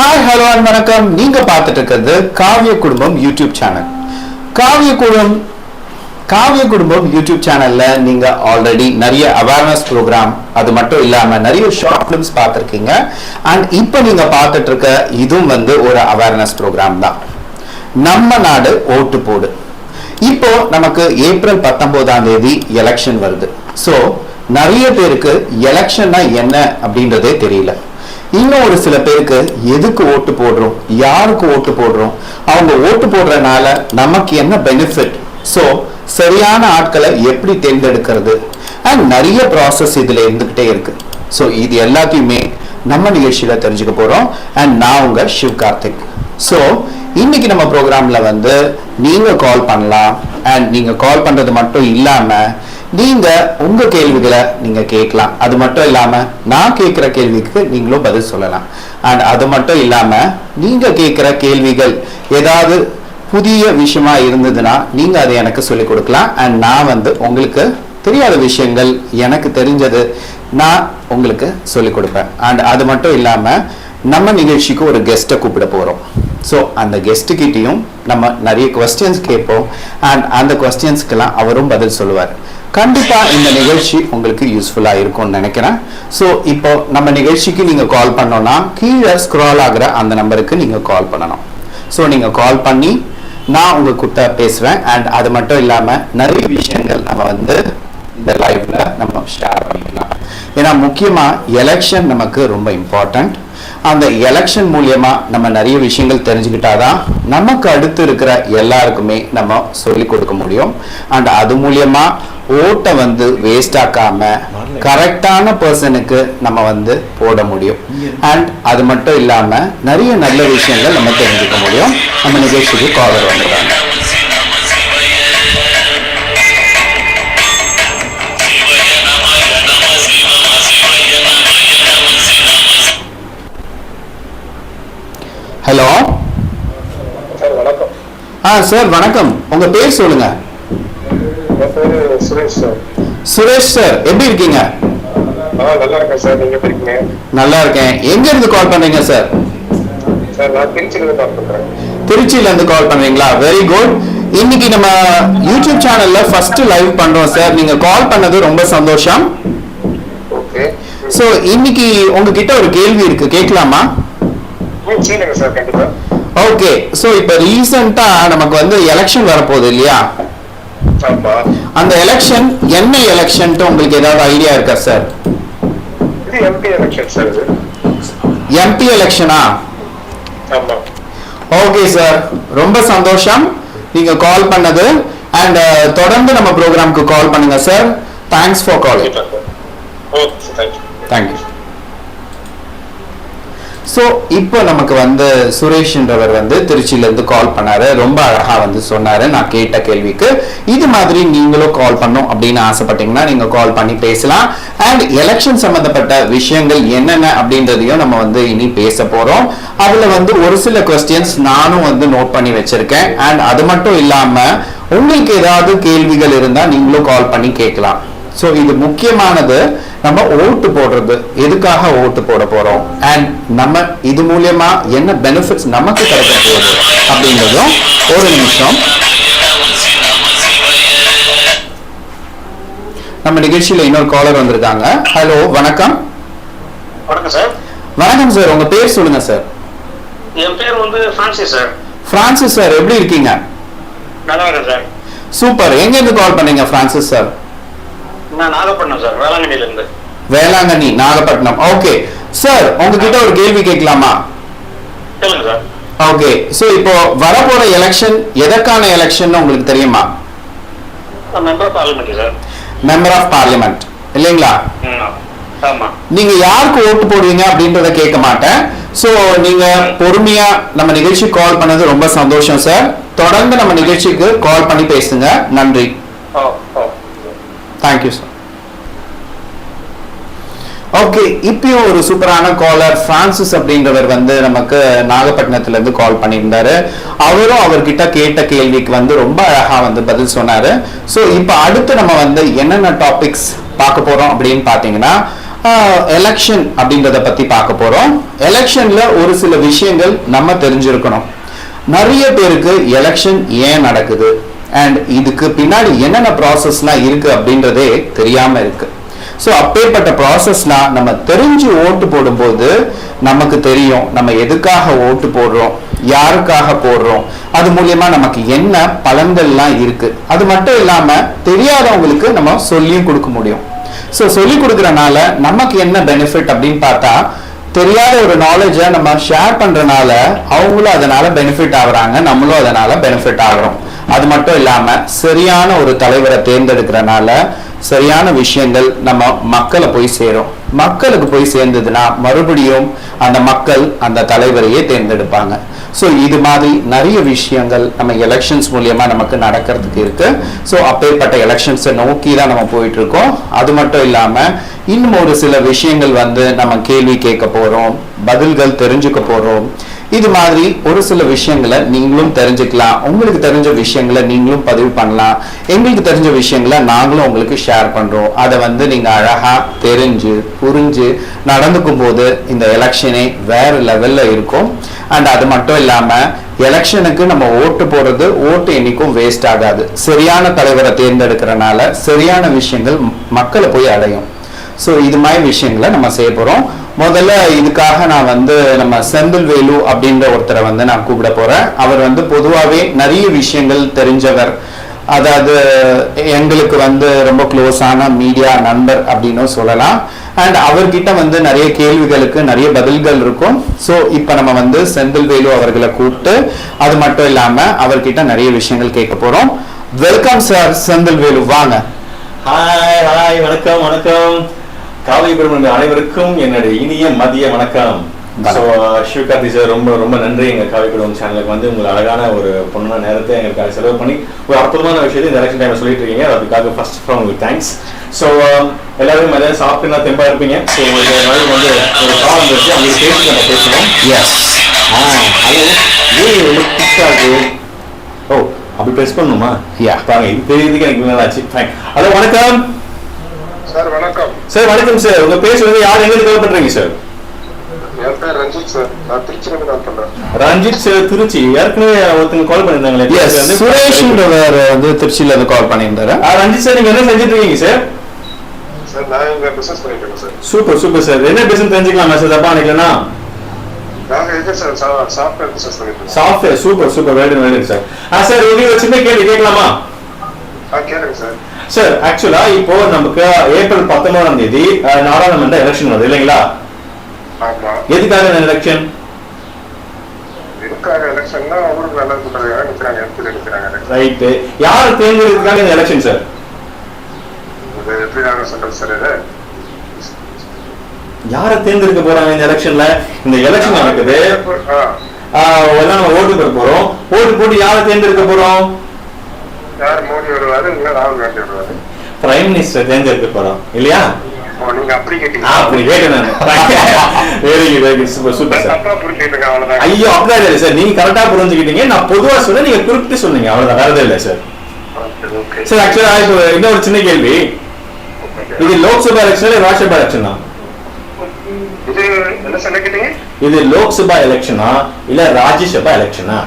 Hi hello and வணக்கம். நீங்க பார்த்துட்டு இருக்கிறது காவிய குடும்பம் யூடியூப் சேனல் காவிய குடும்பம் காவிய குடும்பம் யூடியூப் சேனல்ல நீங்க ஆல்ரெடி நிறைய அவேர்னஸ் ப்ரோக்ராம் அது மட்டும் இல்லாம நிறைய ஷார்ட் ஃபிலிம்ஸ் பார்த்துருக்கீங்க. அண்ட் இப்போ நீங்க பார்த்துட்டு இருக்க இதுவும் வந்து ஒரு அவேர்னஸ் ப்ரோக்ராம் தான். நம்ம நாடு ஓட்டு போடு இப்போ நமக்கு ஏப்ரல் பத்தொன்பதாம் தேதி எலெக்ஷன் வருது. ஸோ நிறைய பேருக்கு எலெக்ஷன்னா என்ன அப்படின்றதே தெரியல. இன்னும் ஒரு சில பேருக்கு எதுக்கு ஓட்டு போடுறோம்? யாருக்கு ஓட்டு போடுறோம்? அவங்க ஓட்டு போடுறதுனால நமக்கு என்ன பெனிஃபிட் ஸோ சரியான ஆட்களை எப்படி தேர்ந்தெடுக்கிறது? அண்ட் நிறைய ப்ராசஸ் இதில் இருந்துக்கிட்டே இருக்கு. ஸோ இது எல்லாத்தையுமே நம்ம நிகழ்ச்சியில் தெரிஞ்சுக்க போகிறோம் அண்ட் நான் உங்க சிவ் கார்த்திக். ஸோ இன்னைக்கு நம்ம ப்ரோக்ராமில் வந்து நீங்கள் கால் பண்ணலாம். அண்ட் நீங்கள் கால் பண்ணுறது மட்டும் இல்லாமல் நீங்க உங்க கேள்விகளை நீங்க கேட்கலாம். அது மட்டும் இல்லாம நான் கேட்கிற கேள்விக்கு நீங்களும் பதில் சொல்லலாம். அண்ட் அது மட்டும் இல்லாம நீங்க கேட்கிற கேள்விகள் ஏதாவது புதிய விஷயமா இருந்ததுன்னா நீங்க அதை எனக்கு சொல்லிக் கொடுக்கலாம். அண்ட் நான் வந்து உங்களுக்கு தெரியாத விஷயங்கள் எனக்கு தெரிஞ்சது நான் உங்களுக்கு சொல்லிக் கொடுப்பேன். அண்ட் அது மட்டும் இல்லாம நம்ம நிகழ்ச்சிக்கு ஒரு கெஸ்ட்டை கூப்பிட போறோம். ஸோ அந்த கெஸ்ட் கிட்டயும் நம்ம நிறைய கொஸ்டின்ஸ் கேட்போம். அண்ட் அந்த கொஸ்டின்ஸ்க்கெல்லாம் அவரும் பதில் சொல்லுவார். கண்டிப்பாக இந்த நிகழ்ச்சி உங்களுக்கு யூஸ்ஃபுல்லாக இருக்கும்னு நினைக்கிறேன். ஸோ இப்போ நம்ம நிகழ்ச்சிக்கு நீங்கள் கால் பண்ணோம்னா கீழே ஸ்க்ரால் ஆகிற அந்த நம்பருக்கு நீங்கள் கால் பண்ணணும். ஸோ நீங்கள் கால் பண்ணி நான் உங்கள் கிட்ட பேசுவேன் அண்ட் அது மட்டும் இல்லாமல் நிறைய விஷயங்கள் நம்ம வந்து இந்த லைஃப்பில் நம்ம ஷேர் பண்ணிக்கலாம். ஏன்னா முக்கியமாக எலெக்ஷன் நமக்கு ரொம்ப இம்பார்ட்டண்ட் அந்த எலெக்ஷன் மூலியமா நம்ம நிறைய விஷயங்கள் தெரிஞ்சுக்கிட்டாதான் நமக்கு அடுத்து இருக்கிற எல்லாருக்குமே நம்ம சொல்லி கொடுக்க முடியும். அண்ட் அது மூலியமா ஓட்டை வந்து வேஸ்ட் ஆக்காம கரெக்டான பர்சனுக்கு நம்ம வந்து போட முடியும். அண்ட் அது மட்டும் இல்லாம நிறைய நல்ல விஷயங்கள் நம்ம தெரிஞ்சுக்க முடியும். நம்ம நிகழ்ச்சிக்கு காலர் வந்துடுறாங்க ஹலோ சார் வணக்கம். ஆ சார் வணக்கம். உங்க பேர் சொல்லுங்க. சுரேஷ் சார். சுரேஷ் சார் எப்படி இருக்கீங்க? நல்லா இருக்கேன் சார். நீங்க எப்படி இருக்கீங்க? நல்லா இருக்கேன். எங்க இருந்து கால் பண்றீங்க சார்? சார் நான் திருச்சியிலிருந்து கால் பண்றேன். திருச்சியில இருந்து கால் பண்றீங்களா? வெரி குட் இன்னைக்கு நம்ம யூடியூப் சேனல்ல ஃபர்ஸ்ட் லைவ் பண்றோம் சார். நீங்க கால் பண்ணது ரொம்ப சந்தோஷம். ஓகே. சோ இன்னைக்கு உங்ககிட்ட ஒரு கேள்வி இருக்கு. கேட்கலாமா? ஓகே சோ இப்ப ரீசெண்டா நமக்கு வந்து எலெக்ஷன் வரப்போகுது இல்லையா? அந்த எலெக்ஷன் என்ன எலெக்ஷன்ட்டு உங்களுக்கு ஏதாவது ஐடியா இருக்கா sir MP election sir MP எலெக்ஷனா okay sir ரொம்ப சந்தோஷம். நீங்க கால் பண்ணது. அண்ட் தொடர்ந்து நம்ம ப்ரோக்ராம்க்கு கால் பண்ணுங்க sir thanks for thank you thank you so இப்போ நமக்கு வந்து சுரேஷ்ன்றவர் வந்து திருச்சியிலேருந்து கால் பண்ணார். ரொம்ப அழகாக வந்து சொன்னார். நான் கேட்ட கேள்விக்கு இது மாதிரி நீங்களும் கால் பண்ணும் அப்படின்னு ஆசைப்பட்டீங்கன்னா நீங்கள் கால் பண்ணி பேசலாம். அண்ட் எலெக்ஷன் சம்மந்தப்பட்ட விஷயங்கள் என்னென்ன அப்படின்றதையும் நம்ம வந்து இனி பேச போகிறோம் அதில் வந்து ஒரு சில கொஸ்டின்ஸ் நானும் வந்து நோட் பண்ணி வச்சுருக்கேன். அண்ட் அது மட்டும் இல்லாமல் உங்களுக்கு ஏதாவது கேள்விகள் இருந்தால் நீங்களும் கால் பண்ணி கேட்கலாம். ஸோ இது முக்கியமானது. நம்ம ஓட்டு போடுறது. எதுக்காக ஓட்டு போட போறோம்? அண்ட் நம்ம இது மூலியமா என்ன பெனிஃபிட்ஸ் நமக்கு கிடைக்க போகுது? அப்படின்றதும் ஒரு நிமிஷம். நம்ம நிகழ்ச்சியில இன்னொரு காலர் வந்திருக்காங்க. ஹலோ வணக்கம். வணக்கம் சார் வணக்கம் சார் உங்க பேர் சொல்லுங்க சார் என் பேர் வந்து பிரான்சிஸ் சார் பிரான்சிஸ் சார் எப்படி இருக்கீங்க? நல்லா இருக்கேன் சார் சூப்பர் எங்க இருந்து கால் பண்ணீங்க பிரான்சிஸ் சார் நான் நாகப்பட்டினம் சார் வேளாங்கண்ணில இருந்து வேளாங்கண்ணி நாகப்பட்டினம். ஓகே சார் உங்ககிட்ட ஒரு கேள்வி கேட்கலாமா? சொல்லுங்க சார். ஓகே சோ இப்போ வரப்போற எலெக்ஷன் எதற்கான எலெக்ஷன் உங்களுக்கு தெரியுமா? Parliament sir. Member of parliament இல்லைங்களா? நீங்க யாருக்கு ஓட்டு போடுவீங்க அப்படின்றத கேட்க மாட்டேன். சோ நீங்க பொறுமையா நம்ம நிகழ்ச்சி கால் பண்ணது ரொம்ப சந்தோஷம் சார் தொடர்ந்து நம்ம நிகழ்ச்சிக்கு கால் பண்ணி பேசுங்க. நன்றி. தேங்க்யூ சார் ஓகே இப்பயும் ஒரு சூப்பரான காலர் பிரான்சிஸ் அப்படின்றவர் வந்து நமக்கு நாகப்பட்டினத்துல இருந்து கால் பண்ணியிருந்தாரு. அவரும் அவர்கிட்ட கேட்ட கேள்விக்கு வந்து ரொம்ப அழகா வந்து பதில் சொன்னாரு. ஸோ இப்போ அடுத்து நம்ம வந்து என்னென்ன டாபிக்ஸ் பார்க்க போறோம் அப்படின்னு பார்த்தீங்கன்னா எலெக்ஷன் அப்படின்றத பத்தி பார்க்க போறோம். எலெக்ஷன்ல ஒரு சில விஷயங்கள் நம்ம தெரிஞ்சிருக்கணும். நிறைய பேருக்கு எலெக்ஷன் ஏன் நடக்குது? அண்ட் இதுக்கு பின்னாடி என்னென்ன ப்ராசஸ்லாம் இருக்கு அப்படின்றதே தெரியாம இருக்கு. ஸோ அப்பேற்பட்ட ப்ராசஸ்லாம் நம்ம தெரிஞ்சு ஓட்டு போடும்போது நமக்கு தெரியும் நம்ம எதுக்காக ஓட்டு போடுறோம் யாருக்காக போடுறோம் அது மூலியமா நமக்கு என்ன பலன்கள்லாம் இருக்கு. அது மட்டும் இல்லாம தெரியாதவங்களுக்கு நம்ம சொல்லியும் கொடுக்க முடியும். ஸோ சொல்லி கொடுக்கறனால நமக்கு என்ன பெனிஃபிட் அப்படின்னு பார்த்தா தெரியாத ஒரு நாலேஜை நம்ம ஷேர் பண்றனால அவங்களும் அதனால பெனிஃபிட் ஆகுறாங்க நம்மளும் அதனால பெனிஃபிட் ஆகுறோம். அது மட்டும் இல்லாம சரியான ஒரு தலைவரை தேர்ந்தெடுக்கிறனால சரியான விஷயங்கள் நம்ம மக்களை போய் சேரும். மக்களுக்கு போய் சேர்ந்ததுன்னா மறுபடியும் அந்த மக்கள் அந்த தலைவரையே தேர்ந்தெடுப்பாங்க. ஸோ இது மாதிரி நிறைய விஷயங்கள் நம்ம எலெக்ஷன்ஸ் மூலியமா நமக்கு நடக்கிறதுக்கு இருக்கு. ஸோ அப்பேற்பட்ட எலெக்ஷன்ஸை நோக்கி தான் நம்ம போயிட்டு இருக்கோம் அது மட்டும் இல்லாம இன்னும் ஒரு சில விஷயங்கள் வந்து நம்ம கேள்வி கேட்க போறோம். பதில்கள் தெரிஞ்சுக்க போறோம். இது மாதிரி ஒரு சில விஷயங்களை நீங்களும் தெரிஞ்சுக்கலாம். உங்களுக்கு தெரிஞ்ச விஷயங்களை நீங்களும் பதிவு பண்ணலாம். எங்களுக்கு தெரிஞ்ச விஷயங்களை நாங்களும் உங்களுக்கு ஷேர் பண்றோம். அதை வந்து நீங்க அழகா தெரிஞ்சு புரிஞ்சு நடந்துக்கும் போது இந்த எலெக்ஷனே வேற லெவல்ல இருக்கும். அண்ட் அது மட்டும் இல்லாம எலெக்ஷனுக்கு நம்ம ஓட்டு போடுறது ஓட்டு என்னைக்கும் வேஸ்ட் ஆகாது. சரியான தலைவரை தேர்ந்தெடுக்கிறனால சரியான விஷயங்கள் மக்களை போய் அடையும். ஸோ இது மாதிரி விஷயங்களை நம்ம செய்ய போகிறோம் முதல்ல இதுக்காக நான் வந்து நம்ம செந்தில் வேலு அப்படின்ற ஒருத்தரை வந்து நான் கூப்பிட போறேன். அவர் வந்து பொதுவாகவே நிறைய விஷயங்கள் தெரிஞ்சவர். அதாவது எங்களுக்கு வந்து ரொம்ப க்ளோஸான மீடியா நண்பர் அப்படின்னும் சொல்லலாம். அண்ட் அவர்கிட்ட வந்து நிறைய கேள்விகளுக்கு நிறைய பதில்கள் இருக்கும். ஸோ இப்போ நம்ம வந்து செந்தில் வேலு அவர்களை கூப்பிட்டு அது மட்டும் இல்லாம அவர்கிட்ட நிறைய விஷயங்கள் கேட்க போறோம். வெல்கம் சார் செந்தில் வேலு வாங்க. ஹாய் ஹாய் வணக்கம் வணக்கம். காவிரி பெருமன் அனைவருக்கும் என்னுடைய இனிய மதிய வணக்கம். ஸோ சிவகார்த்தி சார் ரொம்ப ரொம்ப நன்றி. எங்க காவிரி பெருமன் சேனலுக்கு வந்து உங்களை அழகான ஒரு பொண்ணான நேரத்தை எங்களுக்காக செலவு பண்ணி ஒரு அற்புதமான விஷயத்தை இந்த எலெக்ஷன் டைம்ல சொல்லிட்டு இருக்கீங்க. அதுக்காக ஃபர்ஸ்ட் ஆஃப் ஆல் உங்களுக்கு தேங்க்ஸ் ஸோ எல்லாரும் மதியம் சாப்பிட்டு நான் தெம்பா இருப்பீங்க. ஸோ உங்களுக்கு வந்து ஒரு கால் வந்துருச்சு. அவங்க பேசி நம்ம பேசுவோம். Yes ah hello. ஏய் ரொம்ப ஓ அப்படி ப்ரெஸ் பண்ணணுமா? Yeah. பாருங்க இது தெரியுதுக்கு எனக்கு நல்லா ஆச்சு. ஃபைன் ஹலோ வணக்கம். சார் வணக்கம். சார் வணக்கம் சார். உங்க பேர் சொல்லுங்க. யார் எங்க கால் பண்றீங்க சார்? என் பேர் ரஞ்சித் சார். நான் கால் பண்றேன். ரஞ்சித் சார் திருச்சி. ஏற்கனவே ஒருத்தங்க கால் பண்ணிருந்தாங்களே எஸ் வந்து- சுரேஷ்ன்றவர் வந்து திருச்சியில இருந்து கால் பண்ணியிருந்தாரு. ஆ, ரஞ்சித் சார் நீங்க என்ன செஞ்சுட்டு இருக்கீங்க சார்? சார் நான் இங்க பிசினஸ் பண்ணிட்டு இருக்கேன் சார். Super super sir. என்ன பிசினஸ் தெரிஞ்சுக்கலாமா சார்? தப்பா நினைக்கலனா? Software super super. Very very sir ah sir உங்களுக்கு ஒரு சின்ன கேள்வி கேட்கலாமா? ஆ கேளுங்க சார். சார் ஆக்சுவலா இப்போ நமக்கு ஏப்ரல் பத்தொன்பதாம் தேதி ஆ, நாடாளுமன்ற எலெக்ஷன் வருது இல்லைங்களா? எதுக்காக இந்த எலெக்ஷன் ரைட்டு யார் தேர்ந்தெடுக்கிறதுக்காக இந்த எலெக்ஷன் சார் யாரை தேர்ந்தெடுக்க போறாங்க இந்த எலெக்ஷன்ல இந்த எலெக்ஷன் நடக்குது. எல்லாம் நம்ம ஓட்டு போறோம். ஓட்டு போட்டு யாரை தேர்ந்தெடுக்க போறோம்? யார் மோடி வருவாரு இல்ல ராகுல் காந்தி வருவாரு. பிரைம் மினிஸ்டர் தேர்ந்தெடுக்க போறோம். இல்லையா? நீங்க அப்படி கேட்டீங்க. அப்படி கேட்டேன் நான். ஐயோ அப்படிதான் இல்லை சார் நீங்க கரெக்டா புரிஞ்சுக்கிட்டீங்க. நான் பொதுவா சொன்னேன் நீங்க குறிப்பிட்டு சொன்னீங்க அவ்வளவுதான். வேறதே இல்லை சார் ஓகே சார் ஆக்சுவலா இப்போ இன்னொரு சின்ன கேள்வி. இது லோக்சபா எலெக்ஷன் ராஜ்யசபா எலெக்ஷனா இது என்ன சொல்ல கேட்டீங்க? இது லோக்சபா எலெக்ஷனா இல்ல ராஜ்யசபா எலெக்ஷனா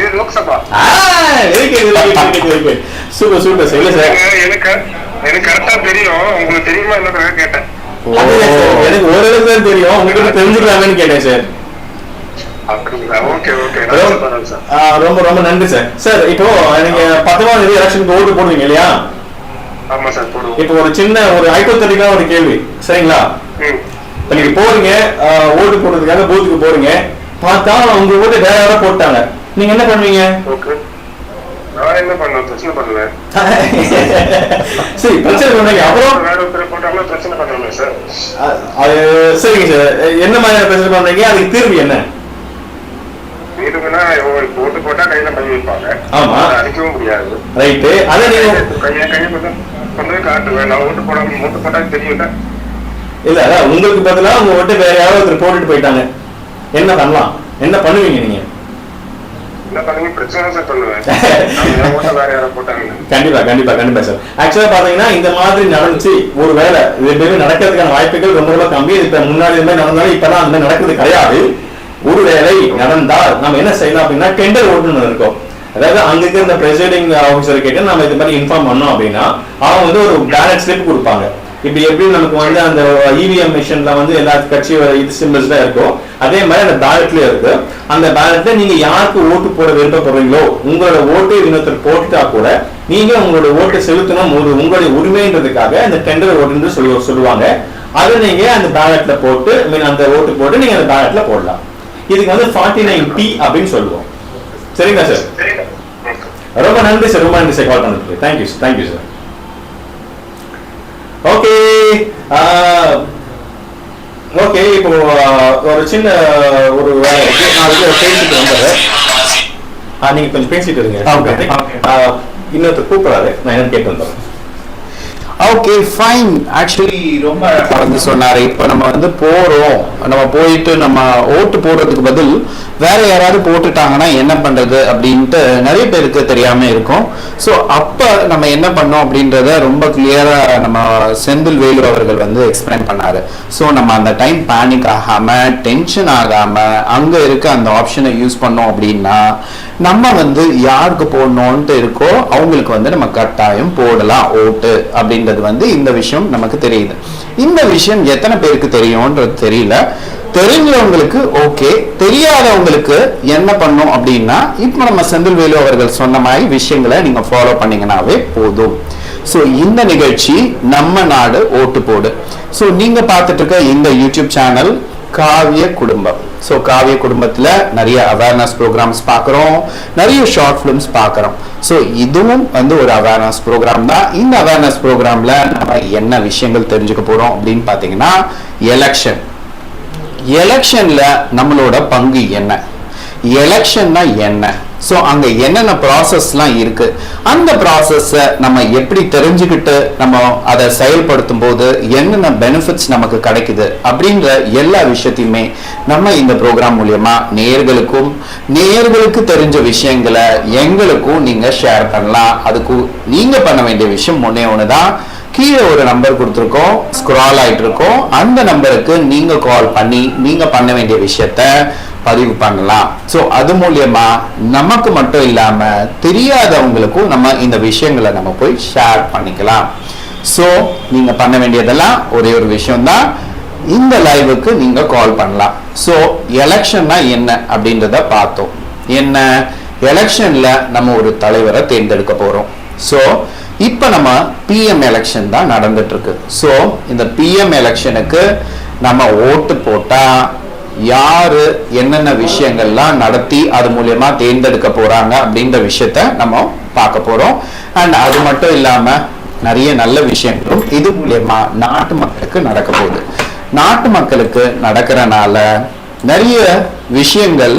இது லோக்சபா. Super super. சார் எனக்கு எனக்கு கரெக்டா தெரியும். உங்களுக்கு தெரியுமா என்ன கேட்டேன். எனக்கு ஓரளவுக்கு தான் தெரியும். உங்ககிட்ட தெரிஞ்சுக்கலாமேன்னு கேட்டேன் சார் ரொம்ப ரொம்ப நன்றி சார் சார் இப்போ நீங்க பத்தொன்பதாம் தேதி எலெக்ஷனுக்கு ஓட்டு போடுவீங்க இல்லையா? ஆமா சார் போடுவோம். இப்போ ஒரு சின்ன ஒரு ஹைப்போத்தட்டிக்கா ஒரு கேள்வி. சரிங்களா? நீங்க போறீங்க ஓட்டு போடுறதுக்காக பூத்துக்கு போறீங்க பார்த்தா உங்க ஓட்டு வேற யாரோ போட்டாங்க. நீங்க என்ன பண்ணுவீங்க? ஓகே. நான் என்ன பண்ணுவேன் பிரச்சனை பண்ணுவேன் சரி பிரச்சனை பண்ணீங்க அப்புறம்? வேற ஒருத்தர் போட்டாங்கன்னா பிரச்சனை பண்ணுவேன் சார். அது சரிங்க சார். என்ன மாதிரியான பிரச்சனை பண்றீங்க? அதுக்கு தீர்வு என்ன? உங்களுக்கு ஓட்டு போட்டா கையில கை வைப்பாங்க. ஆமா. அடிக்கவும் முடியாது. ரைட்டு. அதை நீங்க கையை கையை கொண்டு கொண்டு போய் காட்டுவேன் நான் ஓட்டு போடாம ஓட்டு போட்டா தெரியும்ல. இல்ல உங்களுக்கு பதிலா உங்க ஓட்டு வேற யாராவது ஒருத்தர் போட்டுட்டு போயிட்டாங்க. என்ன பண்ணலாம்? என்ன பண்ணுவீங்க நீங்க? கண்டிப்பா கண்டிப்பா கண்டிப்பா சார் ஆக்சுவலா பாத்தீங்கன்னா இந்த மாதிரி நடந்துச்சு ஒரு வேலை இது எப்பயுமே நடக்கிறதுக்கான வாய்ப்புகள் ரொம்ப ரொம்ப கம்மி. இப்ப முன்னாடி இந்த மாதிரி நடந்தாலும் இப்பதான் அந்த நடக்கிறது கிடையாது. ஒரு வேலை நடந்தால் நம்ம என்ன செய்யலாம் அப்படின்னா டெண்டர் ஓட்டுநர் இருக்கும். அதாவது அங்க இந்த பிரசிடிங் ஆஃபீஸர் கிட்ட நம்ம இது மாதிரி இன்ஃபார்ம் பண்ணோம் அப்படின்னா அவங்க வந்து ஒரு பேலட் ஸ்லிப் கொடுப்பாங்க. இப்படி எப்படி நமக்கு வந்து அந்த இவிஎம் மிஷின்ல வந்து எல்லா கட்சி இது சிம்பிள்ஸ் தான் இருக்கும். அதே மாதிரி அந்த பேலட்ல இருக்கு. அந்த பேலட்ல நீங்க யாருக்கு ஓட்டு போட விருப்பப்படுறீங்களோ உங்களோட ஓட்டு இன்னொருத்தர் போட்டுட்டா கூட நீங்க உங்களோட ஓட்டை செலுத்தணும். ஒரு உங்களுடைய உரிமைன்றதுக்காக அந்த டெண்டர் ஓட்டுன்னு சொல்லி சொல்லுவாங்க. அதை நீங்க அந்த பேலட்ல போட்டு mean அந்த ஓட்டு போட்டு நீங்க அந்த பேலட்ல போடலாம். இதுக்கு வந்து ஃபார்ட்டி நைன் பி அப்படின்னு சொல்லுவோம். சரிங்களா சார் ரொம்ப நன்றி சார் ரொம்ப நன்றி சார் கால் பண்ணதுக்கு. Thank you sir thank you sir okay okay இப்போ ஆஹ், ஒரு சின்ன ஒரு வேலை இருக்கு. நான் அதுக்கு பேசிட்டு வந்துடுறேன். ஆ, நீங்க கொஞ்சம் பேசிட்டு இருங்க இன்னொருத்தர் கூப்பிடாரு நான் என்னன்னு கேட்டு வந்துடுறேன் ஓகே ஃபைன் ஆக்சுவலி ரொம்ப அழகா வந்து சொன்னாரு. இப்ப நம்ம வந்து போறோம். நம்ம போயிட்டு நம்ம ஓட்டு போடுறதுக்கு பதில் வேற யாராவது போட்டுட்டாங்கன்னா என்ன பண்றது அப்படின்ட்டு நிறைய பேருக்கு தெரியாம இருக்கும். ஸோ அப்ப நம்ம என்ன பண்ணோம் அப்படின்றத ரொம்ப கிளியரா நம்ம செந்தில் வேலு அவர்கள் வந்து எக்ஸ்பிளைன் பண்ணாரு. ஸோ நம்ம அந்த டைம் பேனிக் ஆகாம டென்ஷன் ஆகாம அங்க இருக்க அந்த ஆப்ஷனை யூஸ் பண்ணோம் அப்படின்னா நம்ம வந்து யாருக்கு போடணும்ட்டு இருக்கோ அவங்களுக்கு வந்து நம்ம கட்டாயம் போடலாம் ஓட்டு அப்படின்றது வந்து இந்த விஷயம் நமக்கு தெரியுது. இந்த விஷயம் எத்தனை பேருக்கு தெரியும்ன்றது தெரியல. தெரிஞ்சவங்களுக்கு ஓகே தெரியாதவங்களுக்கு என்ன பண்ணும் அப்படின்னா இப்போ நம்ம செந்தில்வேலு அவர்கள் சொன்ன மாதிரி விஷயங்களை நீங்க ஃபாலோ பண்ணீங்கன்னாவே போதும். ஸோ இந்த நிகழ்ச்சி நம்ம நாடு ஓட்டு போடு. ஸோ நீங்க பார்த்துட்டு இருக்க இந்த யூடியூப் சேனல் காவிய குடும்பம். ஸோ காவிய குடும்பத்தில் நிறைய அவேர்னஸ் ப்ரோக்ராம்ஸ் பார்க்குறோம். நிறைய ஷார்ட் ஃபிலிம்ஸ் பார்க்குறோம். ஸோ இதுவும் வந்து ஒரு அவேர்னஸ் ப்ரோக்ராம் தான். இந்த அவேர்னஸ் ப்ரோக்ராமில் நம்ம என்ன விஷயங்கள் தெரிஞ்சுக்க போகிறோம் அப்படின்னு பார்த்தீங்கன்னா எலெக்ஷன் எலெக்ஷன்ல நம்மளோட பங்கு என்ன? எலெக்ஷன்னா என்ன? ஸோ அங்க என்னென்ன ப்ராசஸ்லாம் இருக்கு? அந்த ப்ராசஸை நம்ம எப்படி தெரிஞ்சுக்கிட்டு நம்ம அதை செயல்படுத்தும் போது என்னென்ன பெனிஃபிட்ஸ் நமக்கு கிடைக்குது அப்படின்ற எல்லா விஷயத்தையுமே நம்ம இந்த ப்ரோக்ராம் மூலியமா நேர்களுக்கும் நேர்களுக்கு தெரிஞ்ச விஷயங்களை எங்களுக்கும் நீங்க ஷேர் பண்ணலாம். அதுக்கு நீங்க பண்ண வேண்டிய விஷயம் ஒன்னே ஒன்று தான் கீழே ஒரு நம்பர் கொடுத்துருக்கோம் ஸ்க்ரால் ஆகிட்டு இருக்கோம் அந்த நம்பருக்கு நீங்கள் கால் பண்ணி நீங்கள் பண்ண வேண்டிய விஷயத்த பதிவு பண்ணலாம். ஸோ அது மூலியமா நமக்கு மட்டும் இல்லாமல் தெரியாதவங்களுக்கும் நம்ம இந்த விஷயங்களை நம்ம போய் ஷேர் பண்ணிக்கலாம். ஸோ நீங்கள் பண்ண வேண்டியதெல்லாம் ஒரே ஒரு விஷயம்தான். இந்த லைவுக்கு நீங்கள் கால் பண்ணலாம். ஸோ எலெக்ஷன்னா என்ன அப்படின்றத பார்த்தோம். என்ன? எலெக்ஷனில் நம்ம ஒரு தலைவரை தேர்ந்தெடுக்க போகிறோம் ஸோ இப்போ நம்ம பிஎம் எலெக்ஷன் தான் நடந்துட்டுருக்கு. ஸோ இந்த பிஎம் எலெக்ஷனுக்கு நம்ம ஓட்டு போட்டால் யார் என்னென்ன விஷயங்கள்லாம் நடத்தி அது மூலயமா தேர்ந்தெடுக்க போகிறாங்க அப்படின்ற விஷயத்த நம்ம பார்க்க போகிறோம் அண்ட் அது மட்டும் இல்லாமல் நிறைய நல்ல விஷயங்களும் இது மூலயமா நாட்டு மக்களுக்கு நடக்க போகுது. நாட்டு மக்களுக்கு நடக்கிறனால நிறைய விஷயங்கள்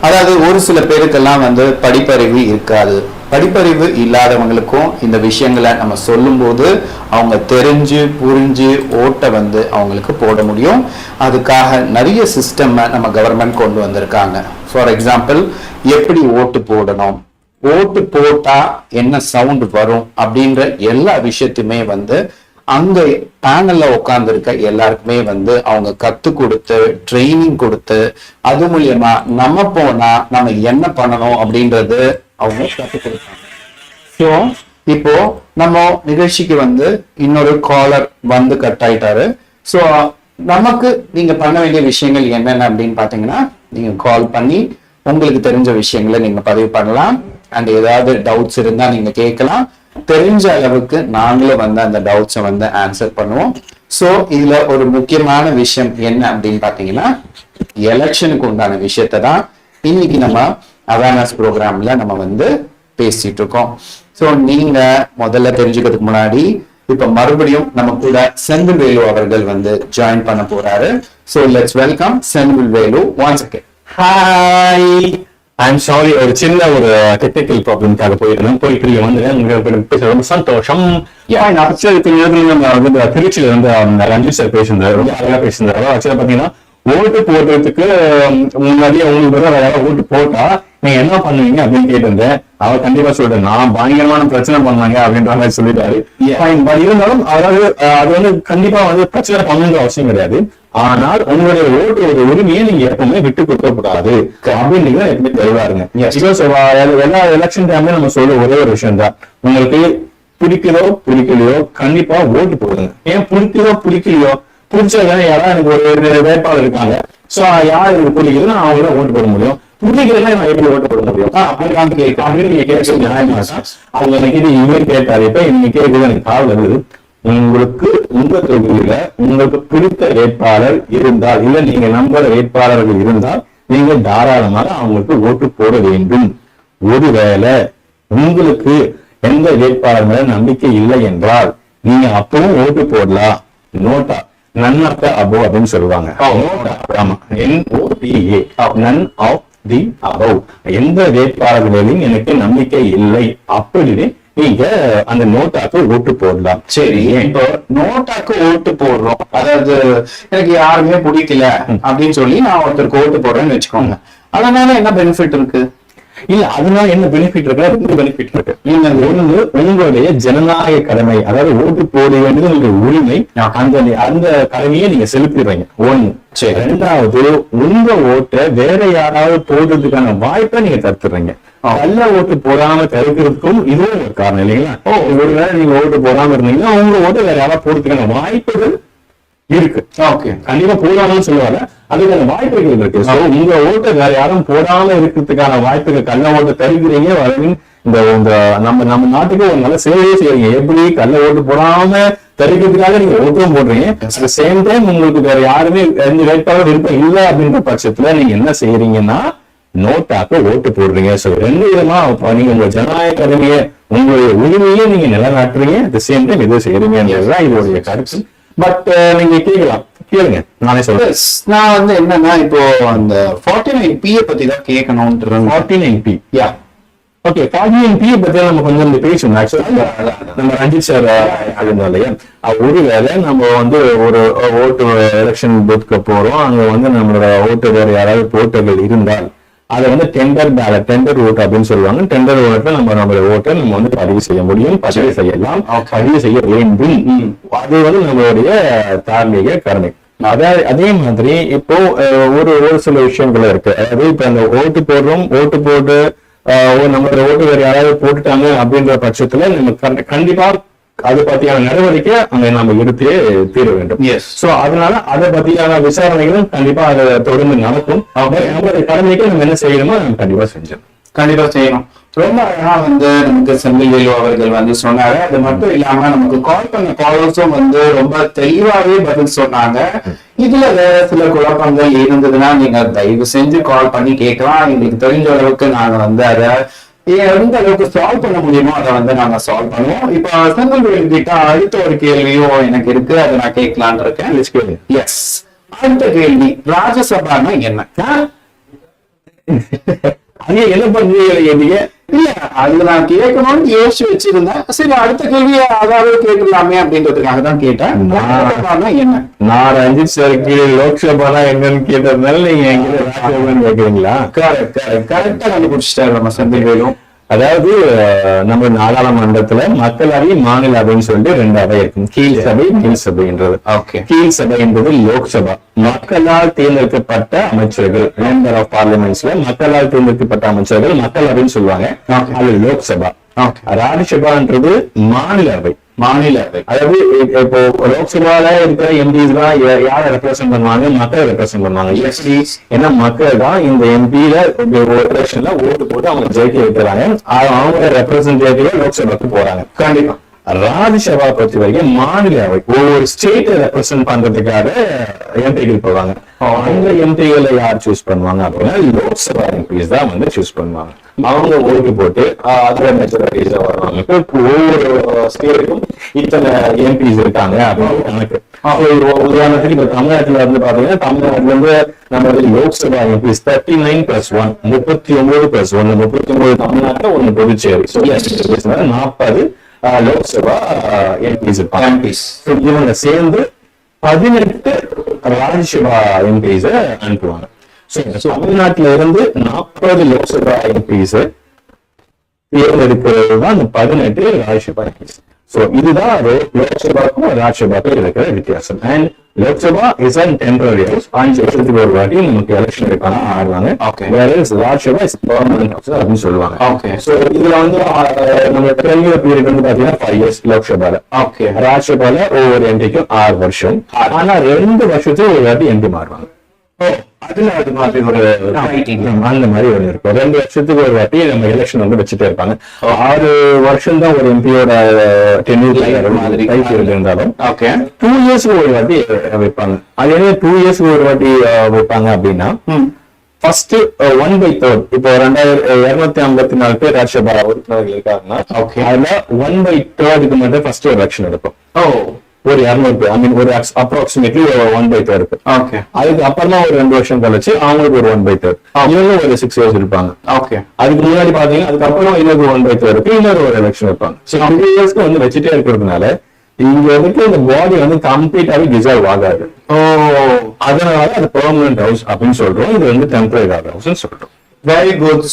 அதாவது ஒரு சில பேருக்கெல்லாம் வந்து படிப்பறிவு இருக்காது. படிப்பறிவு இல்லாதவங்களுக்கும் இந்த விஷயங்களை நம்ம சொல்லும்போது அவங்க தெரிஞ்சு புரிஞ்சு ஓட்டை வந்து அவங்களுக்கு போட முடியும். அதுக்காக நிறைய சிஸ்டம்மை நம்ம கவர்மெண்ட் கொண்டு வந்திருக்காங்க. ஃபார் எக்ஸாம்பிள் எப்படி ஓட்டு போடணும்? ஓட்டு போட்டா என்ன சவுண்ட் வரும்? அப்படின்ற எல்லா விஷயத்தையுமே வந்து அங்க பேனல்ல உட்கார்ந்துருக்க எல்லாருக்குமே வந்து அவங்க கத்து கொடுத்து ட்ரைனிங் கொடுத்து அது மூலியமா நம்ம போனா நம்ம என்ன பண்ணணும் அப்படின்றது அவங்க கற்றுக் கொடுத்தாங்க ஸோ இப்போ நம்ம நிகழ்ச்சிக்கு வந்து இன்னொரு காலர் வந்து கட் ஆயிட்டாரு. ஸோ நமக்கு நீங்க பண்ண வேண்டிய விஷயங்கள் என்னென்ன அப்படின்னு பாத்தீங்கன்னா நீங்க கால் பண்ணி உங்களுக்கு தெரிஞ்ச விஷயங்களை நீங்க பதிவு பண்ணலாம். அண்ட் ஏதாவது டவுட்ஸ் இருந்தா நீங்க கேட்கலாம். தெரிஞ்ச அளவுக்கு நாங்களும் வந்து அந்த டவுட்ஸை வந்து ஆன்சர் பண்ணுவோம். ஸோ இதுல ஒரு முக்கியமான விஷயம் என்ன அப்படின்னு பாத்தீங்கன்னா எலெக்ஷனுக்கு உண்டான விஷயத்தை தான் இன்னைக்கு நம்ம அவேர்னஸ் ப்ரோக்ராம்ல நம்ம வந்து பேசிட்டு இருக்கோம் ஸோ நீங்க முதல்ல தெரிஞ்சுக்கிறதுக்கு முன்னாடி இப்ப மறுபடியும் நம்ம கூட செந்தில் வேலு அவர்கள் வந்து ஜாயின் பண்ண போறாரு. So let's welcome Senthil Velu once again hi I'm sorry ஒரு சின்ன ஒரு டெக்னிக்கல் ப்ராப்ளம்காக போயிருந்தேன். போய் திரும்பி வந்து உங்களுக்கு ரொம்ப சந்தோஷம். நம்ம வந்து திருச்சியில இருந்து அந்த ரஞ்சித் சார் பேசியிருந்தாரு. ரொம்ப அழகா பேசியிருந்தாரு. ஆக்சுவலா பாத்தீங்கன்னா ஓட்டு போடுறதுக்கு முன்னாடியே உங்களுக்கு ஓட்டு போட்டா நீங்க என்ன பண்ணுவீங்க அப்படின்னு கேட்டிருந்தேன். அவர் கண்டிப்பா சொல்லிட்டு நான் பயங்கரமான பிரச்சனை பண்ணாங்க அப்படின்ற மாதிரி சொல்லிட்டாரு. But இருந்தாலும் அதாவது அது வந்து கண்டிப்பா வந்து பிரச்சனை பண்ணுங்கிற அவசியம் கிடையாது. ஆனால் உங்களுடைய ஓட்டு ஒரு உரிமையை நீங்க எப்பவுமே விட்டு கொடுக்க கூடாது. அப்படின்றத எப்பவுமே Yes. பிகாஸ் எல்லா எலெக்ஷன் டைம்ல நம்ம சொல்ற ஒரே ஒரு விஷயம் தான் உங்களுக்கு பிடிக்குதோ பிடிக்கலையோ கண்டிப்பா ஓட்டு போடுங்க. ஏன் பிடிக்குதோ பிடிக்கலையோ பிடிச்சவங்க யாராவது எனக்கு ஒரு ஒரு வேட்பாளர் இருக்காங்க. சோ யார் எனக்கு பிடிக்குதோ நான் அவங்கள ஓட்டு போட முடியும். எப்படி ஓட்டு போட முடியும்? அப்படின்னு நீங்க கேட்க நியாயமா. அவங்க இது இவர் கேட்டாரு இப்ப நீங்க கேட்குறது எனக்கு கால் வருது. உங்களுக்கு உங்க தொகுதியில உங்களுக்கு பிடித்த வேட்பாளர் இருந்தால் இல்ல நீங்க நம்புற வேட்பாளர்கள் இருந்தால் நீங்க தாராளமாக அவங்களுக்கு ஓட்டு போட வேண்டும். ஒருவேளை உங்களுக்கு எந்த வேட்பாளர் மேல நம்பிக்கை இல்லை என்றால் நீங்க அப்பவும் ஓட்டு போடலாம். NOTA none of the above அப்படின்னு சொல்லுவாங்க. ஆமா. என்ஓடிஏ நன் ஆஃப் தி அபவ் எந்த வேட்பாளர்களையும் எனக்கு நம்பிக்கை இல்லை. அப்படின்னு நீங்க அந்த நோட்டாக்கு ஓட்டு போடலாம். சரி இப்போ நோட்டாக்கு ஓட்டு போடுறோம். அதாவது எனக்கு யாருமே பிடிக்கல அப்படின்னு சொல்லி நான் ஒருத்தருக்கு ஓட்டு போடுறேன்னு வச்சுக்கோங்க. அதனால என்ன பெனிஃபிட் இருக்கு? இல்ல அதனால என்ன பெனிஃபிட் இருக்கு? ரெண்டு பெனிஃபிட் இருக்கு. நீங்க ஒண்ணு உங்களுடைய ஜனநாயக கடமை அதாவது ஓட்டு போட வேண்டியது உங்களுடைய உரிமை அந்த அந்த கடமையை நீங்க செலுத்திடுறீங்க. ஒண்ணு. சரி. ரெண்டாவது உங்க ஓட்டை வேற யாராவது போடுறதுக்கான வாய்ப்பை நீங்க தடுத்துறீங்க நல்ல ஓட்டு போடாம தடுக்கிறதுக்கும் இதுவும் ஒரு காரணம் இல்லைங்களா? ஒருவேளை நீங்க ஓட்டு போடாம இருந்தீங்கன்னா உங்க ஓட்டு வேற யாராவது போடுறதுக்கான வாய்ப்புகள் இருக்கு. ஓகே கண்டிப்பா போடாமன்னு சொல்லுவாங்க. அதுக்கான வாய்ப்புகள் இருக்கு சோ உங்க ஓட்டை வேற யாரும் போடாம இருக்கிறதுக்கான வாய்ப்புகள் கள்ள ஓட்டை தருகிறீங்க இந்த இந்த நம்ம நம்ம நாட்டுக்கு ஒரு நல்ல சேவையே செய்யறீங்க எப்படி கள்ள ஓட்டு போடாம தடுக்கிறதுக்காக நீங்க ஓட்டும் போடுறீங்க. அட் சேம் டைம் உங்களுக்கு வேற யாருமே எந்த வேட்பாளர் விருப்பம் இல்ல அப்படின்ற பட்சத்துல நீங்க என்ன செய்யறீங்கன்னா நோட்டாக்க ஓட்டு போடுறீங்க. சோ ரெண்டு விதமா நீங்க உங்க ஜனநாயக கடமையை உங்களுடைய உரிமையை நீங்க நிலைநாட்டுறீங்க. அட் சேம் டைம் இது செய்யறீங்கன்றதுதான் இதோடைய கருத்து. பட் நீங்க கேட்கலாம் கேளுங்க. நானே சொல்றேன். நான் வந்து என்னன்னா இப்போ அந்த ஃபார்ட்டி நைன் பிஏ பத்தி தான் கேட்கணும்ன்றது. Forty nine B yeah okay forty nine B பத்தி நம்ம கொஞ்சம் இந்த பேசணும் ஆக்சுவலா நம்ம ரஞ்சித் சார் இருந்தோம் இல்லையா? ஒருவேளை நம்ம வந்து ஒரு ஓட்டு எலெக்ஷன் பூத்துக்கு போறோம். அங்க வந்து நம்மளோட ஓட்டு வேற யாராவது போட்டர்கள் இருந்தால் அதை வந்து டெண்டர் பேலட் டெண்டர் ஓட்டு அப்படின்னு சொல்லுவாங்க. டெண்டர் ஓட்டுல நம்ம நம்மளோட ஓட்டை நம்ம வந்து பதிவு செய்ய முடியும். பதிவு செய்யலாம். பதிவு செய்ய வேண்டும். அது வந்து நம்மளுடைய தார்மீக கடமை. அதே அதே மாதிரி இப்போ ஒரு ஒரு சில விஷயங்கள் இருக்கு. அதாவது இப்ப அந்த ஓட்டு போடுறோம். ஓட்டு போட்டு நம்மளோட ஓட்டு வேற யாராவது போட்டுட்டாங்க அப்படின்ற பட்சத்துல நம்ம கண்டி- கண்டிப்பா அது பத்தியான நடவடிக்கை அங்க நம்ம எடுத்தே தீர வேண்டும். சோ அதனால அதை பத்தியான விசாரணைகளும் கண்டிப்பா அதை தொடர்ந்து நடக்கும். நம்மளுடைய கடமைக்கு நம்ம என்ன செய்யணுமோ நம்ம கண்டிப்பா செஞ்சிடணும். கண்டிப்பா செய்யணும். ரொம்ப அழகா வந்து நமக்கு செந்தில் வேலு அவர்கள் வந்து சொன்னாரு. அது மட்டும் இல்லாம நமக்கு கால் பண்ண காலர்ஸும் வந்து ரொம்ப தெளிவாவே பதில் சொன்னாங்க. இதுல வேற சில குழப்பங்கள் இருந்ததுன்னா நீங்க தயவு செஞ்சு கால் பண்ணி கேட்கலாம். எங்களுக்கு தெரிஞ்ச அளவுக்கு நாங்க வந்து அதை எந்த அளவுக்கு சால்வ் பண்ண முடியுமோ? அதை வந்து நாங்க சால்வ் பண்ணுவோம். இப்ப செந்தில் கிட்ட அடுத்த ஒரு கேள்வியும் எனக்கு இருக்கு அதை நான் கேட்கலான் இருக்கேன். எஸ் அடுத்த கேள்வி ராஜசபான்னா என்ன? அங்க என்ன பண்றீங்க இல்ல அது நான் கேட்கணும்னு யோசிச்சு வச்சிருந்தேன். சரி அடுத்த கேள்வியை அதாவது கேட்கலாமே அப்படின்றதுக்காக தான் கேட்டேன் என்ன? நான் ரஞ்சித் சாருக்கு லோக்சபானா என்னன்னு கேட்டதுனால நீங்க எங்கிட்ட கேக்குறீங்களா கரெக்ட் கரெக்ட் கரெக்டா கண்டுபிடிச்சிட்டாரு நம்ம செந்தில் வேலும் அதாவது நம்ம நாடாளுமன்றத்துல மக்களவை மாநில அவைன்னு சொல்லிட்டு ரெண்டு அவை இருக்கும். கீழ் சபை மேல் சபைன்றது. ஓகே கீழ் சபை என்பது லோக்சபா. மக்களால் தேர்ந்தெடுக்கப்பட்ட அமைச்சர்கள் மெம்பர் ஆஃப் பார்லிமெண்ட்ஸ்ல மக்களால் தேர்ந்தெடுக்கப்பட்ட அமைச்சர்கள் மக்களவைன்னு சொல்லுவாங்க. அது லோக்சபா. ராஜ்யசபான்றது மாநில அவை மாநில அதாவது இப்போ லோக்சபால இருக்கிற எம்பிஸ் தான் யாரை ரெப்ரசென்ட் பண்ணுவாங்க? மக்களை ரெப்ரசென்ட் பண்ணுவாங்க. எஸ்டி ஏன்னா மக்கள் தான் இந்த எம்பியில எலெக்ஷன்ல ஓட்டு போட்டு அவங்க ஜெயிக்க வைக்கிறாங்க. அவங்க ரெப்ரசன்டேட்டிவா லோக்சபாக்கு போறாங்க. கண்டிப்பா. ராஜ்யசபா பொறுத்த வரைக்கும் மாநில அவை. ஒவ்வொரு ஸ்டேட்டை ரெப்ரசென்ட் பண்றதுக்காக எம்பிகள் போவாங்க. அந்த எம்பிகளை யார் சூஸ் பண்ணுவாங்க அப்படின்னா லோக்சபா எம்பிஸ் தான் வந்து சூஸ் பண்ணுவாங்க. அவங்க ஓட்டு போட்டு அதுல மெஜாரிட்டிஸ் வருவாங்க ஒவ்வொரு ஸ்டேட்டுக்கும் இத்தனை எம்பிஸ் இருக்காங்க அப்படின்னு கணக்கு உதாரணத்துக்கு இப்ப தமிழ்நாட்டுல வந்து பாத்தீங்கன்னா தமிழ்நாட்டுல இருந்து நம்ம வந்து Lok Sabha MPs thirty nine plus one முப்பத்தி ஒன்பது பிளஸ் ஒன்னு முப்பத்தி ஒன்பது தமிழ்நாட்டுல ஒன்னு புதுச்சேரி. நாற்பது லோக்சபா எம்பிஸ். So, இவங்க சேர்ந்து பதினெட்டு ராஜ்யசபா எம்பிஸ அனுப்புவாங்க. தமிழ்நாட்டுல இருந்து நாற்பது லோக்சபா எம்பிஸ் தேர்ந்தெடுக்கிறது தான் பதினெட்டு ராஜ்யசபா எம்பிஸ். ஸோ இதுதான் லோக்சபாக்கும் ராஜ்யசபாக்கும் இருக்கிற வித்தியாசம். And Lok Sabha is an temporary house அஞ்சு வருஷத்துக்கு ஒரு வாட்டி நமக்கு எலெக்ஷன் இருக்காங்க ஆடுவாங்க. வேற ராஜ்யசபா இஸ் பர்மனன்ட் ஹவுஸ் அப்படின்னு சொல்லுவாங்க. Okay. ஸோ இதுல வந்து நம்ம டென்யூர் பீரியட் வந்து பாத்தீங்கன்னா ஃபைவ் இயர்ஸ் லோக்சபால. Okay. ராஜ்யசபால ஒவ்வொரு எம்பிக்கும் ஆறு வருஷம். ஆனா ரெண்டு வருஷத்துக்கு ஒரு வாட்டி எம்பி மாறுவாங்க. அதுல அது மாதிரி ஒரு அந்த மாதிரி ஒண்ணு இருக்கும். ரெண்டு வருஷத்துக்கு ஒரு வாட்டி நம்ம எலெக்ஷன் வந்து வச்சுட்டே இருப்பாங்க. ஆறு வருஷம் தான் ஒரு எம்பியோட டென்யூர் மாதிரி. இருந்தாலும். ஓகே டூ இயர்ஸ்க்கு ஒரு வாட்டி வைப்பாங்க. அது என்ன டூ இயர்ஸ்க்கு ஒரு வாட்டி வைப்பாங்க அப்படின்னா ஃபர்ஸ்ட் ஒன் பை தேர்ட் இப்போ ரெண்டாயிரம் இருநூத்தி ஐம்பத்தி நாலு பேர் ராஜ்யசபா உறுப்பினர்கள் இருக்காங்கன்னா. அதுல ஒன் பை தேர்டுக்கு மட்டும் ஃபர்ஸ்ட் ஒரு எலெக்ஷன் இருக்கும் ஓ. ஒரு இரநூறு ஐ மீன் ஒரு approximately one by third okay அதுக்கு அப்புறமா ஒரு ரெண்டு வருஷம் கழிச்சு அவங்களுக்கு ஒரு ஒன் பை தேர்ட் இவங்க ஒரு சிக்ஸ் இயர்ஸ் இருப்பாங்க. ஓகே அதுக்கு முன்னாடி பாத்தீங்கன்னா அதுக்கப்புறம் இன்னொரு ஒன் பை தேர்ட் இருக்கு இன்னொரு ஒரு எலெக்ஷன் வைப்பாங்க ஸோ டூ இயர்ஸ்க்கு வந்து வச்சுட்டே இருக்கிறதுனால இங்க வந்து இந்த பாடி வந்து கம்ப்ளீட்டாவே டிசர்வ் ஆகாது. ஓ அதனால அது பெர்மனன்ட் ஹவுஸ் அப்படின்னு சொல்றோம். இது வந்து டெம்பரரி ஹவுஸ் சொல்றோம். வெரி குட்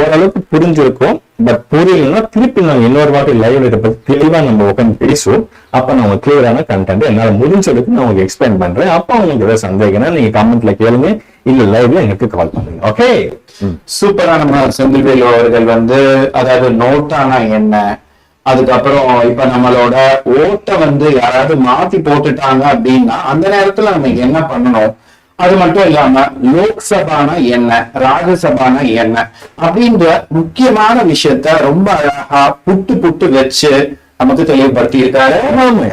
ஓரளவுக்கு புரிஞ்சிருக்கும். பட் புரியலன்னா திருப்பி நான் இன்னொரு வாட்டி லைவ் இதை பத்தி தெளிவா நம்ம உட்காந்து பேசுவோம். அப்ப நான் உங்களுக்கு கிளியரான கண்டென்ட் என்னால முடிஞ்சதுக்கு நான் உங்களுக்கு எக்ஸ்பிளைன் பண்றேன். அப்ப உங்களுக்கு ஏதாவது சந்தேகம்னா நீங்க கமெண்ட்ல கேளுங்க. இல்ல லைவ்ல எனக்கு கால் பண்ணுங்க. ஓகே சூப்பரா நம்ம செந்தில்வேலு அவர்கள் வந்து அதாவது நோட்டானா என்ன? அதுக்கப்புறம் இப்ப நம்மளோட ஓட்டை வந்து யாராவது மாத்தி போட்டுட்டாங்க அப்படின்னா அந்த நேரத்துல நம்ம என்ன பண்ணணும்? அது மட்டும் இல்லாம லோக்சபானா என்ன ராஜ்யசபானா என்ன அப்படின்ற முக்கியமான விஷயத்த ரொம்ப அழகா புட்டு புட்டு வச்சு நமக்கு தெளிவுபடுத்தி இருக்காரு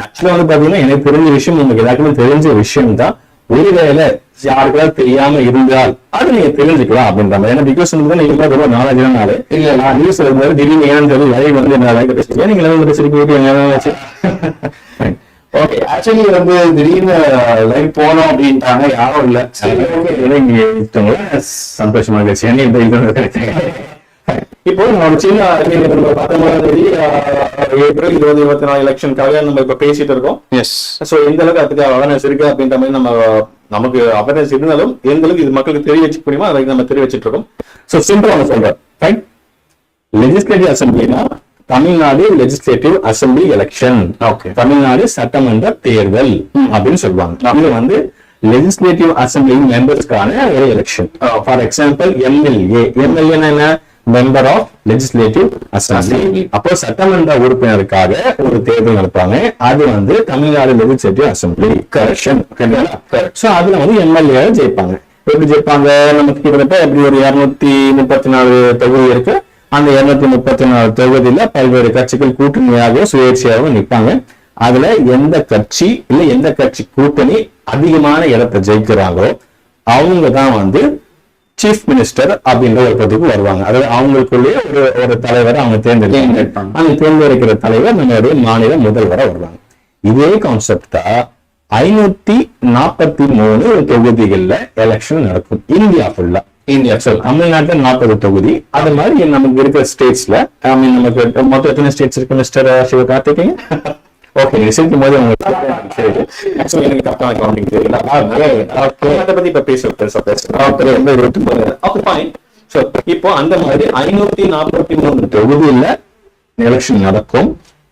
ஆக்சுவலா வந்து பாத்தீங்கன்னா எனக்கு தெரிஞ்ச விஷயம் உங்களுக்கு எல்லாருக்குமே தெரிஞ்ச விஷயம் தான் ஒருவேளை யாருக்கெல்லாம் தெரியாம இருந்தால் அது நீங்க தெரிஞ்சுக்கலாம் அப்படின்ற மாதிரி. ஏன்னா பிகாஸ் வந்து நீங்க ரொம்ப நாள் இல்ல நான் நியூஸ்ல இருந்தாரு திடீர்னு ஏன்னு சொல்லி லைவ் வந்து என்ன நீங்க பேசுறீங்க ஓகே ஆக்சுவலி வந்து திடீர்னு லைவ் போனோம் அப்படின்ட்டாங்க யாரும் இல்ல. சரி ஓகே சந்தோஷமா இருந்துச்சு என்ன இந்த இது இப்போ நம்ம சின்ன பத்தொன்பதாம் தேதி ஏப்ரல் இருபது இருபத்தி நாலு எலெக்ஷனுக்காக நம்ம இப்ப பேசிட்டு இருக்கோம். எஸ் சோ எந்த அளவுக்கு அதுக்கு அவேர்னஸ் இருக்கு அப்படின்ற மாதிரி நம்ம நமக்கு அவேர்னஸ் இருந்தாலும் எந்த அளவுக்கு இது மக்களுக்கு தெரிய வச்சுக்க முடியுமோ அதை நம்ம தெரிய வச்சுட்டு இருக்கோம். சோ சிம்பிளா நான் சொல்றேன். Right legislative அசம்பிளினா Tamil Nadu legislative assembly election. Tamil Nadu சட்டமன்ற தேர்தல் அப்படின்னு சொல்லுவாங்க. இது வந்து லெஜிஸ்லேட்டிவ் அசம்பிளி மெம்பர்ஸ்க்கான ஒரு election for example MLA MLA என்ன? மெம்பர் ஆஃப் லெஜிஸ்லேட்டிவ் அசம்பிளி அப்போ சட்டமன்ற உறுப்பினருக்காக ஒரு தேர்தல் நடத்துவாங்க அது வந்து Tamil Nadu legislative assembly correction so அதுல வந்து எம்எல்ஏ ஜெயிப்பாங்க. எப்படி ஜெயிப்பாங்க? நமக்கு கிட்டத்தட்ட எப்படி ஒரு இருநூத்தி முப்பத்தி நாலு தொகுதி இருக்கு. அந்த இருநூத்தி முப்பத்தி நாலு தொகுதியில பல்வேறு கட்சிகள் கூட்டணியாகவும் சுயேட்சையாகவும் நிற்பாங்க. அதுல எந்த கட்சி இல்ல எந்த கட்சி கூட்டணி அதிகமான இடத்தை ஜெயிக்கிறாங்களோ அவங்க தான் வந்து சீஃப் மினிஸ்டர் அப்படின்ற ஒரு பதவிக்கு வருவாங்க. அதாவது அவங்களுக்குள்ளேயே ஒரு ஒரு தலைவரை அவங்க தேர்ந்தெடுப்பாங்க. அந்த தேர்ந்தெடுக்கிற தலைவர் நம்மளுடைய மாநில முதல்வரா வருவாங்க. இதே கான்செப்ட் தான் ஐநூத்தி நாற்பத்தி மூணு தொகுதிகள்ல எலெக்ஷன் நடக்கும். இந்தியா ஃபுல்லா இந்தியா. ஸோ தமிழ்நாட்டுல நாற்பது தொகுதி. அது மாதிரி நமக்கு இருக்கிற ஸ்டேட்ஸ்ல ஐ மீன் நமக்கு மொத்தம் எத்தனை ஸ்டேட்ஸ் இருக்கு மிஸ்டர் சிவகார்த்திகேயன்? ஓகே நீங்க சிரிக்கும் போது உங்களுக்கு சரி ஆக்சுவலி எனக்கு கரெக்டான கவுண்டிங் தெரியல. அதை பத்தி இப்ப பேச பெருசா பேசுறேன் ஸோ இப்போ அந்த மாதிரி ஐநூத்தி நாற்பத்தி மூணு தொகுதியில எலெக்ஷன் நடக்கும்.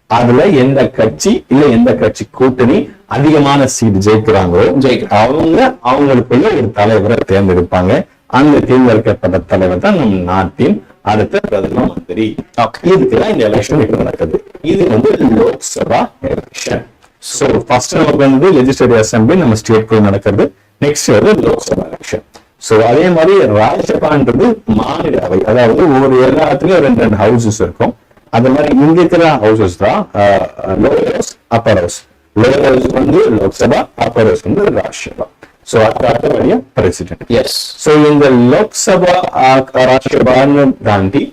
அதுல எந்த கட்சி இல்ல எந்த கட்சி கூட்டணி அதிகமான சீட் ஜெயிக்கிறாங்களோ ஜெயிக்கிறாங்க. அவங்க அவங்களுக்குள்ள ஒரு தலைவரை தேர்ந்தெடுப்பாங்க. அந்த தேர்ந்தெடுக்கப்பட்ட தலைவர் தான் நம் நாட்டின் அடுத்த பிரதம மந்திரி. இதுக்குதான் இந்த எலெக்ஷன் இப்ப நடக்குது. இது வந்து லோக்சபா எலெக்ஷன் சோ ஃபர்ஸ்ட் நமக்கு வந்து லெஜிஸ்லேட்டிவ் அசம்பிளி நம்ம ஸ்டேட் கூட நடக்கிறது. நெக்ஸ்ட் வந்து லோக்சபா எலெக்ஷன் சோ அதே மாதிரி ராஜ்யசபான்றது மாநில அவை அதாவது ஒவ்வொரு எல்லாத்துலயும் ரெண்டு ரெண்டு ஹவுசஸ் இருக்கும். அது மாதிரி இங்க இருக்கிற ஹவுசஸ் தான் lower house upper house lower house வந்து லோக்சபா அப்பர் ஹவுஸ் வந்து ராஜ்யசபா. சோ அடுத்த வழியா பிரசிடென்ட் எஸ் சோ இந்த லோக்சபா ஆஹ், ராஜ்யசபான்னு தாண்டி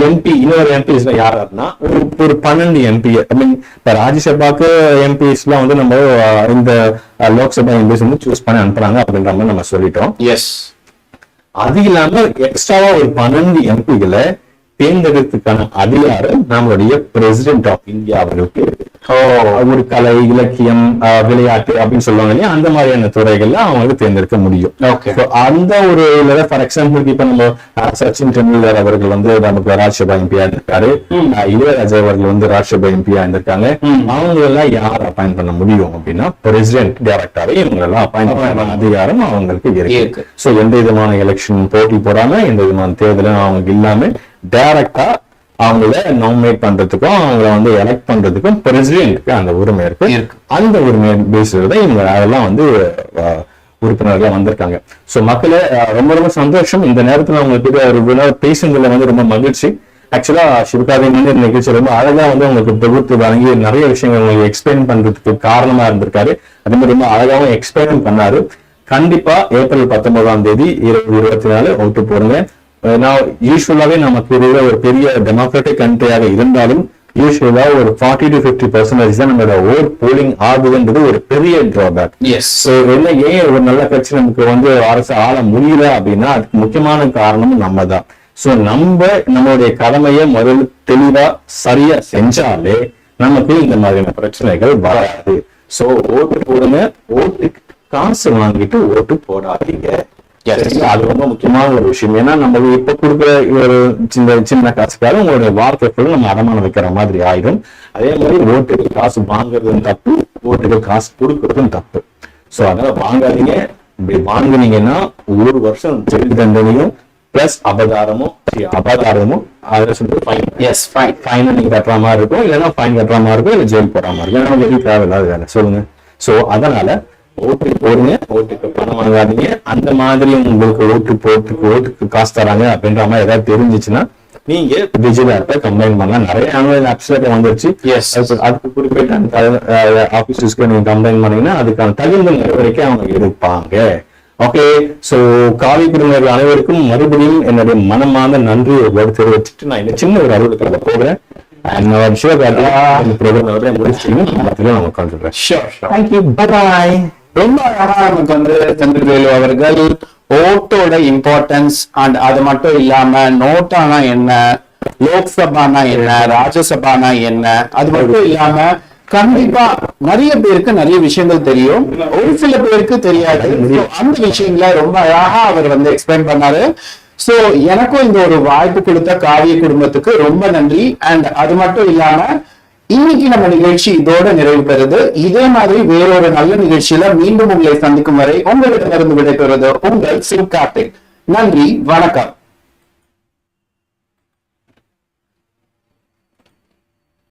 எம்பி இன்னொரு எம்பிஸ் யாருன்னா ஒரு ஒரு பன்னெண்டு எம்பி ஐ மீன் இப்ப ராஜ்யசபாக்கு எம்பிஸ் எல்லாம் வந்து நம்ம ஆஹ், இந்த லோக்சபா எம்பிஸ் வந்து சூஸ் பண்ணி அனுப்புறாங்க அப்படின்ற மாதிரி நம்ம சொல்லிட்டோம். எஸ் அது இல்லாம எக்ஸ்ட்ராவா ஒரு பன்னெண்டு எம்பிகளை தேர்ந்தெடுத்துக்கான அதிகாரம் நம்மளுடைய பிரசிடென்ட் ஆஃப் இந்தியா அவர்களுக்கு இருக்கு ஒரு கலை இலக்கியம் விளையாட்டு அப்படின்னு சொல்லுவாங்க இல்லையா? அந்த மாதிரியான துறைகள்ல அவங்களுக்கு தேர்ந்தெடுக்க முடியும். அந்த ஒரு ஃபார் எக்ஸாம்பிள் இப்ப நம்ம சச்சின் டெண்டுல்கர் அவர்கள் வந்து நமக்கு ராஜ்யசபா எம்பியா இருக்காரு இளையராஜா அவர்கள் வந்து ராஜ்யசபா எம்பியா இருந்திருக்காங்க. அவங்க எல்லாம் யார் அப்பாயின் பண்ண முடியும் அப்படின்னா பிரசிடென்ட் டைரக்டரை இவங்க எல்லாம் அப்பாயின் பண்ண அதிகாரம் அவங்களுக்கு இருக்கு. சோ எந்த விதமான எலெக்ஷன் போட்டி போடாம எந்த விதமான தேர்தலும் அவங்க இல்லாம டைரக்டா அவங்கள நாமினேட் பண்றதுக்கும் அவங்கள வந்து எலெக்ட் பண்றதுக்கும் பிரசிடென்ட்க்கு அந்த உரிமை இருக்கு. அந்த உரிமை பேஸ்ல தான் இவங்க அதெல்லாம் வந்து உறுப்பினர்களா வந்திருக்காங்க. சோ மக்களே ரொம்ப ரொம்ப சந்தோஷம். இந்த நேரத்துல அவங்க கிட்ட ஒரு பேசுனதுல வந்து ரொம்ப மகிழ்ச்சி. ஆக்சுவலா சிவகாவியம் வந்து நிகழ்ச்சி ரொம்ப அழகா வந்து உங்களுக்கு தொகுத்து வழங்கி நிறைய விஷயங்கள் உங்களுக்கு எக்ஸ்பிளைன் பண்றதுக்கு காரணமா இருந்திருக்காரு. அதே மாதிரி ரொம்ப அழகாவும் எக்ஸ்பிளைன் பண்ணாரு. கண்டிப்பா ஏப்ரல் பத்தொன்பதாம் தேதி இருபது இருபத்தி நாலு ஓட்டு போடுங்க. நான் யூஸ்வலாவே நமக்கு இருக்கிற ஒரு பெரிய டெமோக்ராட்டிக் கண்ட்ரியாக இருந்தாலும் யூஸ்வலா ஒரு ஃபார்ட்டி டு பிப்டி பர்சன்டேஜ் தான் நம்மளோட ஓட் போலிங் ஆகுதுன்றது ஒரு பெரிய டிராபேக் சோ என்ன ஏன் ஒரு நல்ல கட்சி நமக்கு வந்து அரசு ஆள முடியல அப்படின்னா அதுக்கு முக்கியமான காரணம் நம்ம தான் சோ நம்ம நம்மளுடைய கடமையை முதல்ல தெளிவா சரியா செஞ்சாலே நமக்கு இந்த மாதிரியான பிரச்சனைகள் வராது. சோ ஓட்டு போடுங்க ஓட்டுக்கு காசு வாங்கிட்டு ஓட்டு போடாதீங்க? அது ரொம்ப முக்கியமான ஒரு விஷயம். ஏன்னா நம்ம இப்ப கொடுக்குற ஒரு சின்ன சின்ன காசுக்காக உங்களுடைய வார்த்தை full நம்ம அடமானம் வைக்கிற மாதிரி ஆயிடும். அதே மாதிரி ஓட்டுக்கு காசு வாங்குறதும் தப்பு ஓட்டுக்கு காசு கொடுக்கறதும் தப்பு. சோ அதனால வாங்காதீங்க. இப்படி வாங்குனீங்கன்னா ஒரு வருஷம் ஜெயில் தண்டனையும் பிளஸ் அபதாரமும் அபதாரமும் அதை சொல்லிட்டு ஃபைன் எஸ் ஃபைன் ஃபைனை நீங்க கட்டுற மாதிரி இருக்கும் இல்லைன்னா ஃபைன் கட்டுற மாதிரி இருக்கும் இல்ல ஜெயில் போற மாதிரி இருக்கும். ஏன்னா வெளியே தேவையில்லாத வேலை. சொல்லுங்க. சோ அதனால ஓட்டுக்கு போடுங்க ஓட்டுக்கு பணம் வாங்காதீங்க. அந்த மாதிரி உங்களுக்கு ஓட்டு போட்டுக்கு ஓட்டுக்கு காசு தராங்க அப்படின்ற மாதிரி ஏதாவது தெரிஞ்சிச்சுன்னா நீங்க டிஜிட்டல் ஆப்பை கம்பைன் பண்ணலாம். நிறைய ஆன்லைன் ஆப்ஸ்ல வந்துருச்சு. Yes. அதுக்கு- குறிப்பிட்ட அந்த ஆபீசஸ்க்கு நீங்க கம்பைன் பண்ணீங்கன்னா அதுக்கான தகுந்த நடவடிக்கை அவங்க எடுப்பாங்க. ஓகே சோ காவி குடும்பங்கள் அனைவருக்கும் மறுபடியும் என்னுடைய மனமார்ந்த நன்றி ஒரு தெரிவிச்சுட்டு நான் இந்த சின்ன ஒரு அலுவலகத்துல போகிறேன். And சிவகார்த்தி இந்த ப்ரோக்ராம் முடிச்சுட்டு நம்ம உட்காந்துருக்கேன் ஷோர் ஷோர் தேங்க்யூ பாய் ரொம்ப அழகா நமக்கு வந்து சந்திரவேலு அவர்கள். ஓட்டோட இம்பார்ட்டன்ஸ் அண்ட் அது மட்டும் இல்லாம நோட்டானா என்ன லோக்சபானா என்ன ராஜ்யசபானா என்ன அது மட்டும் இல்லாம கண்டிப்பா நிறைய பேருக்கு நிறைய விஷயங்கள் தெரியும். ஒரு சில பேருக்கு தெரியாது. அந்த விஷயங்களை ரொம்ப அழகா அவர் வந்து எக்ஸ்பிளைன் பண்ணாரு. சோ எனக்கும் இந்த ஒரு வாய்ப்பு கொடுத்த காவிய குடும்பத்துக்கு ரொம்ப நன்றி. அண்ட் அது மட்டும் இல்லாம இன்னைக்கு நம்ம நிகழ்ச்சி இதோட நிறைவு பெறுது. இதே மாதிரி வேறொரு நல்ல நிகழ்ச்சியில மீண்டும் உங்களை சந்திக்கும் வரை உங்களிடமிருந்து விடைபெறுவது உங்கள் சிவகார்த்திக். நன்றி வணக்கம்.